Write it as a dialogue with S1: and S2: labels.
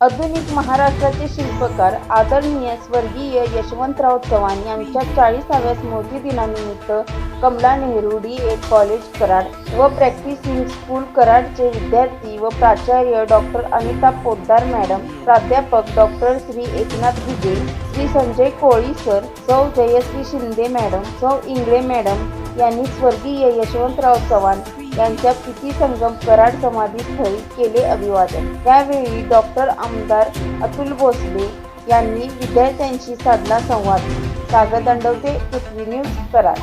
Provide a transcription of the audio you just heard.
S1: आधुनिक महाराष्ट्राचे शिल्पकार आदरणीय स्वर्गीय यशवंतराव चव्हाण यांच्या चाळीसाव्या स्मृतिदिनानिमित्त Kamala Nehru D Ed college Karad व प्रॅक्टिसिंग स्कूल कराडचे विद्यार्थी व प्राचार्य डॉक्टर अनिता पोद्दार मॅडम प्राध्यापक डॉक्टर श्री एकनाथ विजय श्री संजय कोळी सर सौ जयश्री शिंदे मॅडम सौ इंगळे मॅडम यांनी स्वर्गीय यशवंतराव चव्हाण यांच्या किती संगम कराड समाधीस्थळी केले अभिवादन. त्यावेळी डॉक्टर आमदार अतुल भोसले यांनी विद्यार्थ्यांशी साधला संवाद. कागद अंडवते पृथ्वी न्यूज कराड.